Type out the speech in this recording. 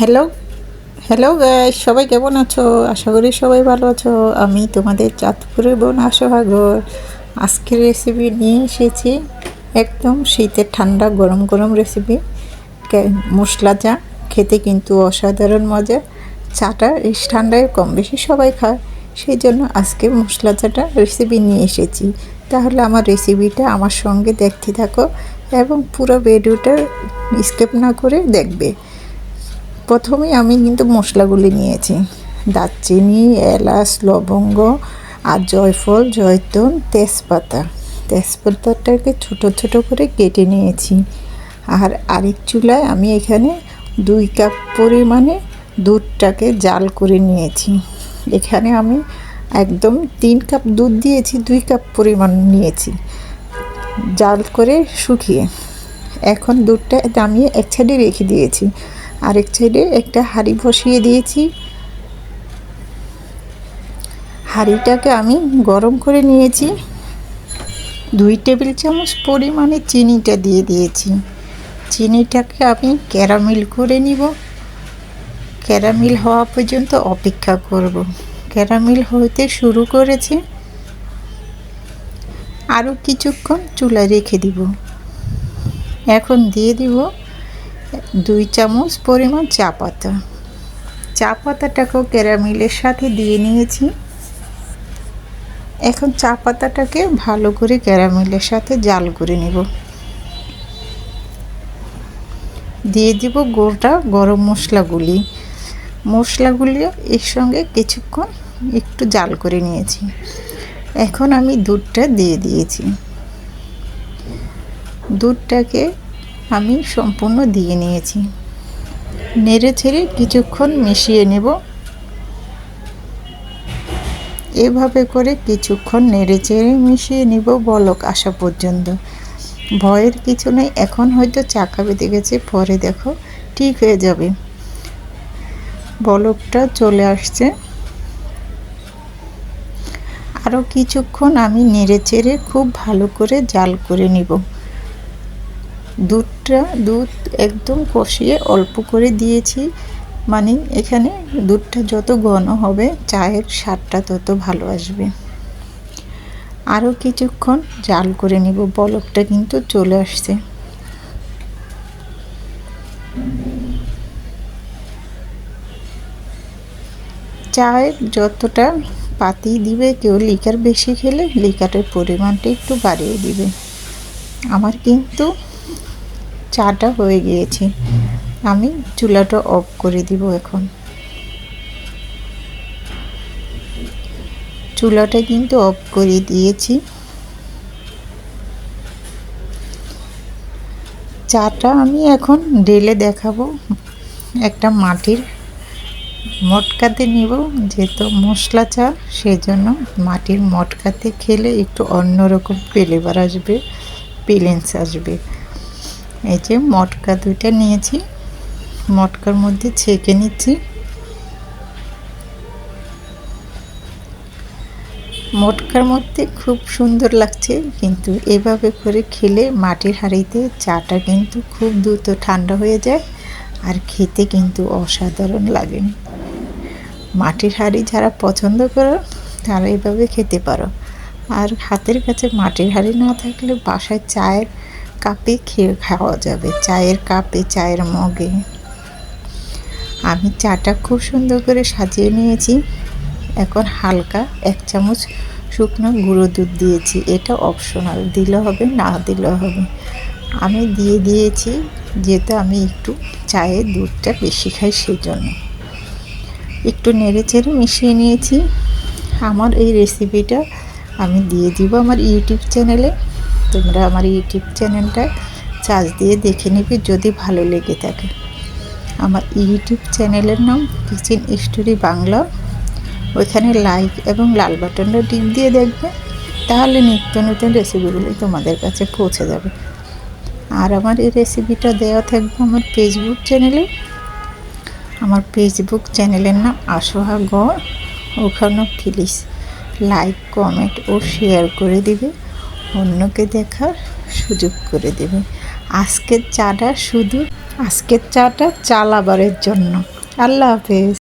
Hello hello guys সবাই কেমন আছো? আশা করি সবাই ভালো আছো। আমি তোমাদের চাঁদপুরের বোন আশোহাগর আজকের রেসিপি নিয়ে এসেছি একদম শীতের ঠান্ডা, গরম গরম রেসিপি মশলা চা খেতে কিন্তু অসাধারণ মজা। চাটা এই ঠান্ডায় কম বেশি সবাই খায়। সেই জন্য আজকে মশলা চাটা রেসিপি নিয়ে এসেছি। তাহলে আমার রেসিপিটা আমার সঙ্গে দেখতে থাকো এবং পুরো ভিডিওটা স্কেপ না করে দেখবে। প্রথমে আমি কিন্তু মশলাগুলি নিয়েছি। দারচিনি, এলাচ, লবঙ্গ আর জয়ফল, জয়তুন, তেজপাতা। তেজপাতাটাকে ছোট ছোট করে কেটে নিয়েছি। আর আরেক চুলায় আমি এখানে দুই কাপ পরিমাণে দুধটাকে জাল করে নিয়েছি। এখানে আমি একদম তিন কাপ দুধ দিয়েছি, দুই কাপ পরিমাণ নিয়েছি জাল করে শুকিয়ে। এখন দুধটা নামিয়ে এক সাইডে রেখে দিয়েছি। আরেক সাইডে একটা হাঁড়ি বসিয়ে দিয়েছি। হাঁড়িটাকে আমি গরম করে নিয়েছি। দুই টেবিল চামচ পরিমাণে চিনিটা দিয়ে দিয়েছি। চিনিটাকে আমি ক্যারামেল করে নিব। ক্যারামেল হওয়া পর্যন্ত অপেক্ষা করব। ক্যারামেল হইতে শুরু করেছে। আরও কিছুক্ষণ চুলায় রেখে দিব। এখন দিয়ে দিব দুই চামচ পরিমাণ চা পাতা। চা পাতাটাকেও ক্যারামেলের সাথে দিয়ে নিয়েছি। এখন চা পাতাটাকে ভালো করে ক্যারামেলের সাথে জাল করে নেব। দিয়ে দিব গোটা গরম মশলাগুলি। মশলাগুলি এর সঙ্গে কিছুক্ষণ একটু জাল করে নিয়েছি। এখন আমি দুধটা দিয়ে দিয়েছি। দুধটাকে আমি সম্পূর্ণ দিয়ে নিয়েছি। নেড়ে ছেড়ে কিছুক্ষণ মিশিয়ে নেব। এভাবে করে কিছুক্ষণ নেড়ে চেড়ে মিশিয়ে নিব বলক আসা পর্যন্ত। ভয়ের কিছু নেই, এখন হয়তো চাকা বেঁধে গেছে পরে দেখো, ঠিক হয়ে যাবে। বলকটা চলে আসছে। আরও কিছুক্ষণ আমি নেড়ে চেড়ে খুব ভালো করে জাল করে নিব। দুধটা, দুধ একদম কষিয়ে অল্প করে দিয়েছি। মানে এখানে দুধটা যত ঘন হবে, চায়ের স্বাদটা তত ভালো আসবে। আরও কিছুক্ষণ জাল করে নিব, বলকটা কিন্তু চলে আসছে। চায়ের যতটা পাতি দিবে, কেউ লিকার বেশি খেলে লিকারের পরিমাণটা একটু বাড়িয়ে দিবে। আমার কিন্তু চাটা হয়ে গিয়েছে। আমি চুলাটা অফ করে দিব এখন। চুলাটা কিন্তু অফ করে দিয়েছি। চাটা আমি এখন ঢেলে দেখাবো। একটা মাটির মটকাতে নিব, যেহেতু মশলা চা সেই জন্য মাটির মটকাতে খেলে একটু অন্যরকম ফ্লেভার আসবে পেলেন্স আসবে। এই যে মটকা দুইটা নিয়েছি। মটকার মধ্যে ছেঁকে নিচ্ছি। মটকার মধ্যে খুব সুন্দর লাগছে, কিন্তু এভাবে করে খেলে মাটির হাঁড়িতে চাটা কিন্তু খুব দ্রুত ঠান্ডা হয়ে যায় আর খেতে কিন্তু অসাধারণ লাগে। মাটির হাঁড়ি যারা পছন্দ করো, তারা এভাবে খেতে পারো। আর হাতের কাছে মাটির হাঁড়ি না থাকলে বাসায় চায়ের কাপে খেয়ে খাওয়া যাবে, চায়ের কাপে, চায়ের মগে। আমি চাটা খুব সুন্দর করে সাজিয়ে নিয়েছি। এখন হালকা এক চামচ শুকনো গুঁড়ো দুধ দিয়েছি। এটা অপশনাল দিলে হবে, না দিলে হবে। আমি দিয়ে দিয়েছি, যেহেতু আমি একটু চায়ের দুধটা বেশি খাই সেই জন্য একটু নেড়ে চেড়ে মিশিয়ে নিয়েছি। আমার এই রেসিপিটা আমি দিয়ে দিব আমার ইউটিউব চ্যানেলে তোমরা আমার ইউটিউব চ্যানেলটা চার্জ দিয়ে দেখে নেবে যদি ভালো লেগে থাকে। আমার ইউটিউব চ্যানেলের নাম কিচেন স্টোরি বাংলা। ওইখানে লাইক এবং লাল বাটনটা টিপ দিয়ে দেখবে, তাহলে নিত্য নতুন রেসিপিগুলি তোমাদের কাছে পৌঁছে যাবে। আর আমার এই রেসিপিটা দেওয়া থাকবে আমার ফেসবুক চ্যানেলে। আমার ফেসবুক চ্যানেলের নাম আশোহা গড়। ওখানে প্লিজ লাইক কমেন্ট ও শেয়ার করে দিবে। অন্যকে দেখার সুযোগ করে দেবে। আজকের চাটা শুধু আজকের চাটা চালাবারের জন্য। আল্লাহ হাফেজ।